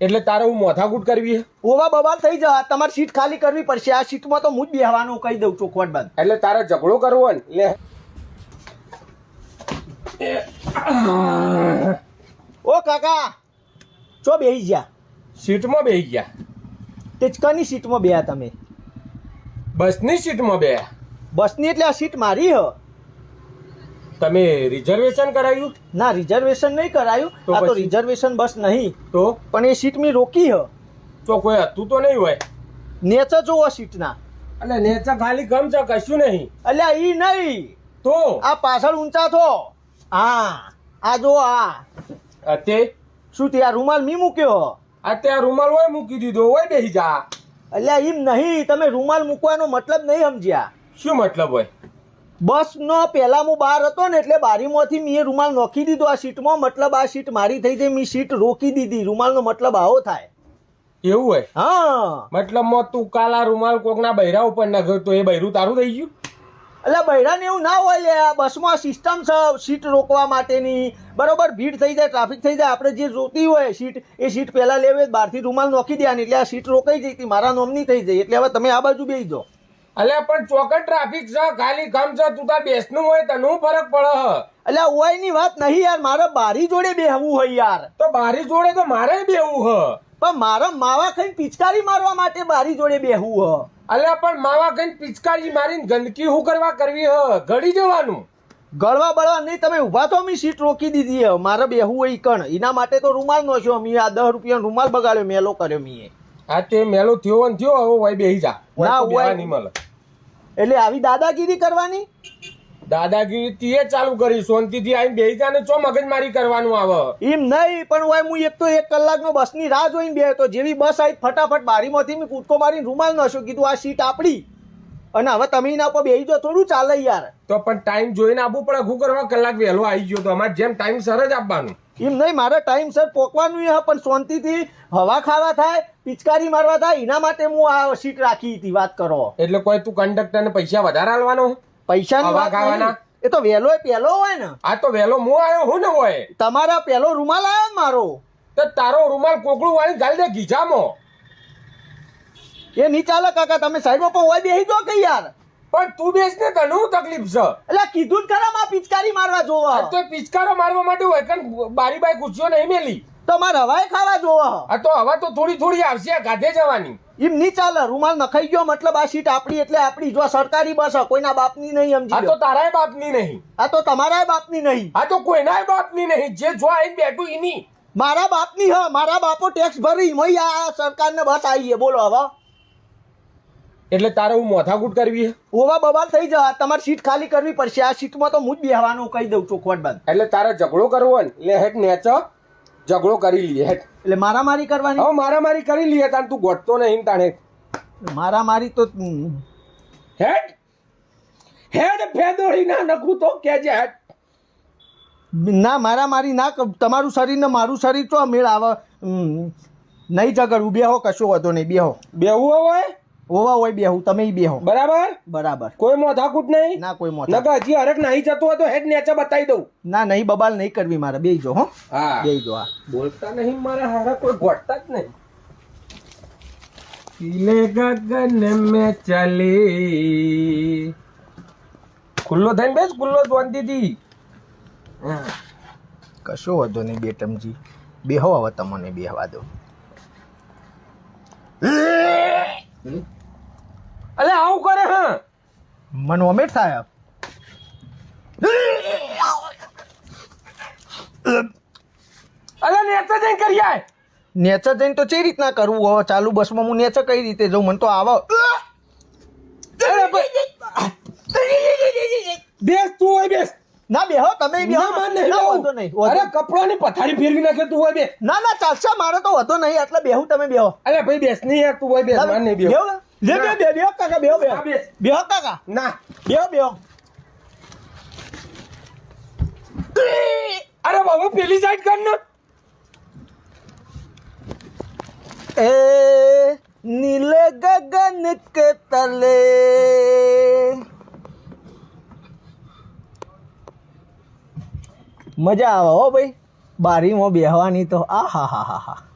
એટલે તારે હું મોથાકૂટ કરવી છે? ઓવા બબાલ થઈ જવા તમારે સીટ ખાલી કરવી પડશે. આ સીટમાં તો હું જ બેહવાનું કહી દઉં ચોખવટ બાદ. એટલે તારે ઝઘડો કરવો ને લે. ઓ કાકા ચો બેહી ગયા? સીટમાં બેસી ગયા. તે કની સીટમાં બેહ્યા તમે? બસની સીટમાં બેહ્યા. બસની એટલે આ સીટ મારી હ? તમે રિઝર્વેશન કરાયું? ના રિઝર્વેશન નહીં કરાયું. આ તો રિઝર્વેશન બસ નહીં. તો? પણ એ સીટ મેં રોકી હ. તો કોઈ હતું તો નહીં હોય? નેચર જોવો સીટના. એટલે નેચર ખાલી ગમ છે કશું નહીં. અલ્યા ઈ નહીં. તો? આ પાછળ ઊંચા થો હા આ જો આ. તે શું તે આ રૂમાલ મી મૂક્યો અત્યારે રૂમાલ હોય મૂકી દીધો હોય બેસી જા. અલ્યા એમ નહીં તમે રૂમાલ મૂકવાનો મતલબ નહીં સમજ્યા. શું મતલબ હોય? બસનો પહેલાં હું બહાર હતો ને એટલે બારીમાંથી મેં રૂમાલ નોખી દીધો. આ સીટમાં મતલબ આ સીટ મારી થઈ જાય મેં સીટ રોકી દીધી. રૂમાલનો મતલબ આવો થાય. એવું હોય? હા. મતલબ તું કાલા રૂમાલ કોકના બૈરા ઉપર નાખ્યો તો એ બૈરું તારું થઈ ગયું? એટલે બૈરાને એવું ના હોય લે આ બસમાં સિસ્ટમ છે સીટ રોકવા માટેની. બરોબર ભીડ થઈ જાય ટ્રાફિક થઈ જાય. આપણે જે જોતી હોય સીટ એ સીટ પહેલા લેવી બહારથી રૂમાલ નોખી દેવાની એટલે આ સીટ રોકાઈ જઈ હતી મારા નોમની થઈ જાય. એટલે હવે તમે આ બાજુ બેસી જાઓ. અલ્યા પણ ચોકડ ટ્રાફિક છે ખાલી ગમ છે તું તાર બેસનું હોય તને ફરક પડે હ? એટલે ઓયની વાત નહીં યાર મારે બારી જોડે બેહવું હોય યાર. તો બારી જોડે તો મારે બેહવું હ? પણ મારે માવા ખાઈને પિચકારી મારવા માટે બારી જોડે બેહવું હ. અલ્યા પણ માવા ખાઈને પિચકારી મારીને ગંદકી હું કરવા કરવી હ? ગળી જવાનું. ગળવા બળવા નહીં તમે ઊભા તો અમે સીટ રોકી દીધી હ. મારે બેહવું હોય કણ. એના માટે તો રૂમાલ નો છો મેં આ દસ રૂપિયાનો રૂમાલ બગાડ્યો મેલો કર્યો મેં આ તે મેલો થયો ને થયો હવે ભાઈ બેહી જા. ના, હોય. નહીં મળે. એટલે આવી દાદાગીરી કરવાની? દાદાગીરી તીએ ચાલુ કરી શાંતિથી આવીને બેહી જાને ચો મગજમારી કરવાનું આવે? એમ નહીં પણ હોય હું એક તો એક કલાકનો બસની રાહ જોઈને બે તો જેવી બસ આવી ફટાફટ બારીમાંથી મેં કૂદકો મારીને રૂમાલ નશો કીધું આ સીટ આપણી. અને હવે તમે એના પર બેસી જો થોડું ચાલે યાર. તો પણ ટાઈમ જોઈને આપવું પડે શું કરવા કલાક વહેલો આવી ગયો તો. અમારે જેમ ટાઈમ સર જ આપવાનું. એમ નહીં મારે ટાઈમ સર પોકવાનું હે પણ શાંતિથી હવા ખાવા થાય પિચકારી મારવા થાય એના માટે હું આ સીટ રાખી હતી વાત કરો. એટલે કોઈ તું કંડક્ટર ને પૈસા વધારે આલવાનો? વાત ખાવાના? એ તો વહેલો પહેલો હોય ને. આ તો વહેલો હું આવ્યો હું ને હોય. તમારા પહેલો રૂમાલ આવ્યો ને મારો. તો તારો રૂમાલ કોકડું વાળી ગાલી દે ગીજામાં. એ નહીં ચાલે કાકા તમે સાહેબો પણ હોય બેસી દો કે યાર? પણ તું બેસ ને ઘણું તકલીફ છે. એટલે કીધું જ ખરા માં પિચકારી મારવા જોવા. તો પિચકારો મારવા માટે હોય કારણ બારી બાઈ ગુસ્સો નહીં મેલી. તો મારે હવાય ખાવા જોવા આ તો હવે તો થોડી થોડી આવશે ગાધે જવાની. એમ નહીં ચાલે રૂમાલ નખાઈ ગયો મતલબ આ સીટ આપણી એટલે આપણી જો સરકારી બસ કોઈના બાપની નહીં આ સમજી તો તારાય બાપની નહીં. આ તો તમારાય બાપની નહીં. આ તો કોઈનાય બાપની નહીં. જે જો આઈને બેઠું એની મારા બાપની હ મારા બાપો ટેક્સ ભરી મય આ સરકારને બસ આવી છે. બોલો હવે. એટલે તારે હું મોથાકૂટ કરવી ઓવા બબાલ થઈ જવા તમારે સીટ ખાલી કરવી પડશે. આ સીટમાં તો હું જ બેહવાનું કહી દઉં ચોખવટ બંધ. એટલે તારે ઝઘડો કરવો ને? એટલે હેટ નેચો. ઝઘડો કરી લઈએ એટલે મારામારી કરવાની? હવે મારામારી કરી લઈએ તાણ તું ગોઠતો નહીં તાણે. મારામારી તો હેડ. હેડ ફેદોળી ના નખું તો કેજે હેડ. ના મારામારી ના તમારું શરીર ને મારું શરીર તો મેળ આવે. નહીં ઝઘડ ઝઘડવું. બેહો કશું વધો નહીં બેહો. બેહવું હોય? ઓવા હોય બેહું તમે બેહો બરાબર? બરાબર. કોઈ મોથાકૂટ નહીં? ના કોઈ મોટા નકર હજી હરક નહીં જતો હોય તો હેડ નેચે બતાવી દઉં. ના નહીં બબાલ નહીં કરવી મારે. બેહી જો હો. હા. બેહી જો હા. બોલતા નહીં મારા હારા કોઈ ગોટતા જ નહીં. પીલે ગગન મેં ચલી. ખુલ્લો થઈને બેસ ખુલ્લો શાંતિથી કશો વાંધો નહીં બેટમજી. બેહો હવે તમને બેહવા દો અલે આવું કરે હા મને સાહેબ. અલે નેચર જઈને કરી આય. નેચર જઈને તો કઈ રીતના કરવું? હવે ચાલુ બસમાં હું નેચર કઈ રીતે જઉં? મને તો આવો બેસ તું હોય બેસ. ના બેહો તમે બેહો ના, માર નહીં ના, વાંધો નહીં અરે કપડાની પથારી ફેરવી નાખે તું હોય બે ના ના ચાલશે મારે તો વધો નહીં એટલે બેહું તમે બેહો. અરે ભાઈ બેસ નહીં યાર તું હોય બેસ માર નહીં બેહો. બે બે મજા આવે ભાઈ. બારીમાં બેહવાની તો. આ હા હા હા.